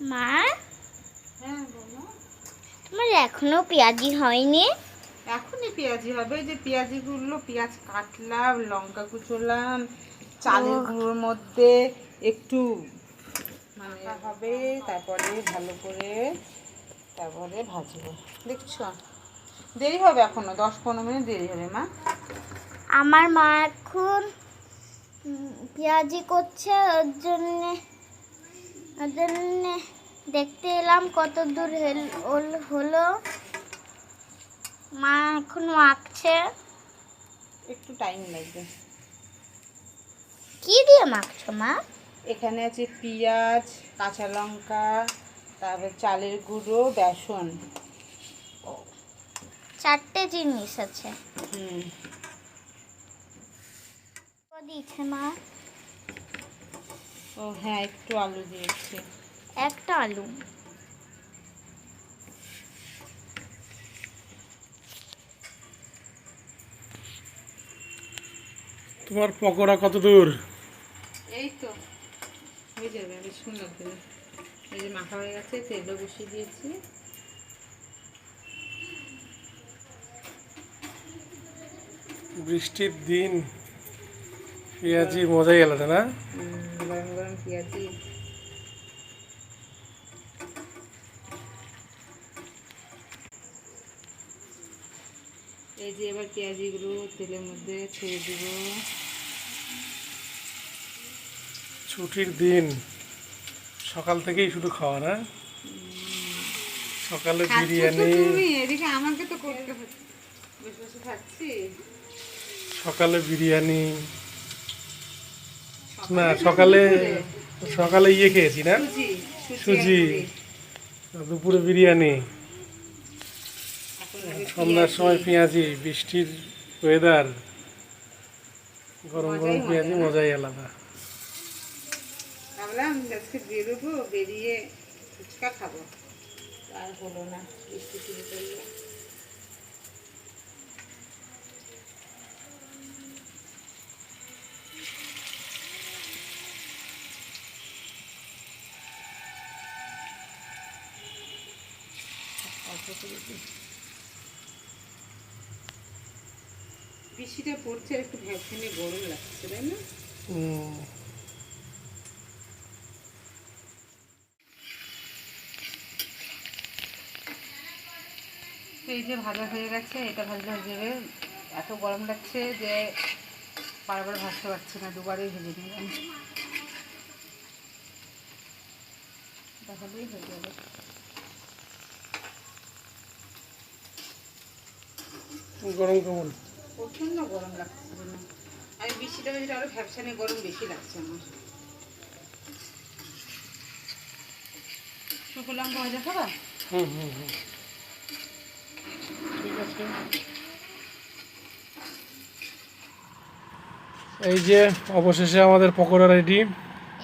মা? হ্যাঁ তোমার এখনও পেঁয়াজি হয়নি? এখনই পেঁয়াজি হবে। যে পেঁয়াজিগুলো পেঁয়াজ কাটলাম লঙ্কা কুচোলাম চালের গুঁড়োর মধ্যে একটু মাখা হবে তারপরে ভালো করে তারপরে ভাজবো। দেখছ? দেরি হবে এখনও দশ পনেরো মিনিট দেরি হবে মা। আমার মা এখন পেঁয়াজি করছে ওর জন্যে জন্যে দেখতে এলাম কত দূর হেল- মা এখন মাখছে। একটু টাইম লাগবে। কি দিয়ে মাখছো মা? এখানে আছে পেঁয়াজ কাঁচা লঙ্কা তারপর চালের গুঁড়ো বেসন। চারটে জিনিস আছে। হুম। দিয়েছে মা? ও হ্যাঁ একটু আলু দিয়েছি। একটা আলু। তোমার পকোড়া কত দূর? এই তো হয়ে যাবে বেশিক্ষণ লাগবে না এই যে মাখা হয়ে গেছে তেলও বসিয়ে দিয়েছি। বৃষ্টির দিন পেঁয়াজি মজাই আলাদা না? গরম গরম পেঁয়াজি এই যে এবার পেঁয়াজিগুলো তেলের মধ্যে ছেড়ে দিব। ছুটির দিন। সকাল থেকেই শুধু খাওয়া না? সকালে বিরিয়ানি। এদিকে আমাকে তো করতে হচ্ছে বসে বসে খাচ্ছি। সকালে বিরিয়ানি না সকালে সকালে ইয়ে খেয়েছি না? সুজি দুপুরে বিরিয়ানি। সন্ধ্যার সময় পেঁয়াজি বৃষ্টির ওয়েদার গরম গরম পেঁয়াজি মজাই আলাদা। ভাবলাম আজকে বেরোবো বেরিয়ে ফুচকা খাব। আর হলো না বৃষ্টি শুরু করল। অল্প। বৃষ্টিটা পড়ছে আর একটু ভ্যাকসিনে গরম লাগছে, তাই না এই যে ভাজা হয়ে গেছে, এটা ভাজা হয়ে যাবে এত গরম লাগছে যে বারবার ভাজতে পারছি না, দুবারই ভেজে নিলাম তাহলেই হয়ে যাবে গরম কেমন প্রচণ্ড গরম লাগছে আমি বৃষ্টিটা ভ্যাপসানে গরম বেশি লাগছে আমার। শুকনো লঙ্কা ভাজা খাবা? হুম হুম হুম। ঠিক আছে। এই যে অবশেষে আমাদের পকোড়া রেডি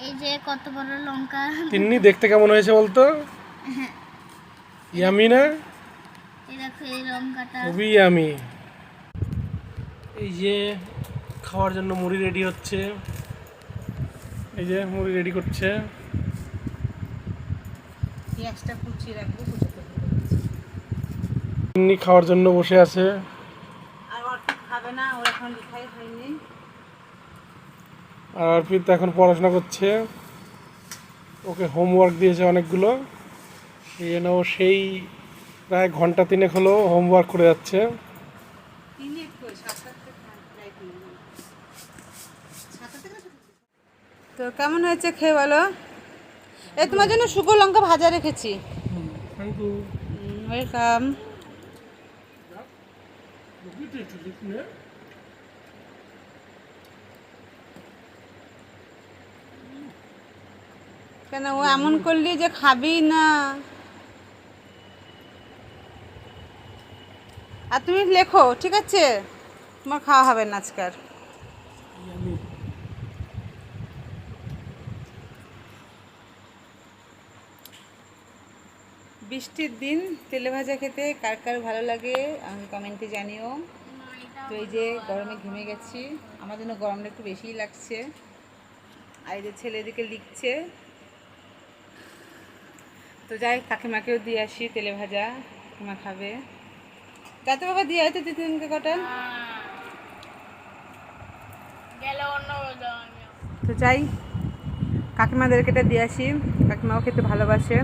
এই যে কত বড় লঙ্কা। তিন্নি দেখতে কেমন হয়েছে বলতো? ইয়ামি না এই দেখো এই লঙ্কাটা খুবই ইয়ামি এই যে খাওয়ার জন্য মুড়ি রেডি হচ্ছে। এই যে মুড়ি রেডি করছে। পেঁয়াজটা কুচিয়ে রাখব কুচাতে খাওয়ার জন্য বসে আছে। আর অর্পিত খাবে না ওর এখন লিখাই হয়নি। আর অর্পিত এখন পড়াশোনা করছে। ওকে হোমওয়ার্ক দিয়েছে অনেকগুলো। এই জন্য সেই প্রায় ঘণ্টা তিনেক হলো হোমওয়ার্ক করে যাচ্ছে। তো কেমন হয়েছে খেয়ে বলো? এই তোমার জন্য শুকনো লঙ্কা ভাজা রেখেছি। ওয়েলকাম কেন ও এমন করলি যে খাবি না। আর তুমি লেখো, ঠিক আছে? তোমার খাওয়া হবে না আজকাল বৃষ্টির দিন, তেলে ভাজা খেতে কার কার ভালো লাগে আমাকে কমেন্টে জানিও। তো এই যে গরমে ঘেমে গেছি, আমার জন্য গরমটা একটু বেশিই লাগছে। আর এই যে ছেলে এদিকে লিখছে, তো যাই কাকিমাকেও দিয়ে আসি তেলে ভাজা কাকিমা খাবে। যাতে বাবা দিয়ে হয়তো তিনকে কটা? তো যাই, কাকিমাদেরকে এটা দিয়ে আসি। কাকিমাও খেতে ভালোবাসে।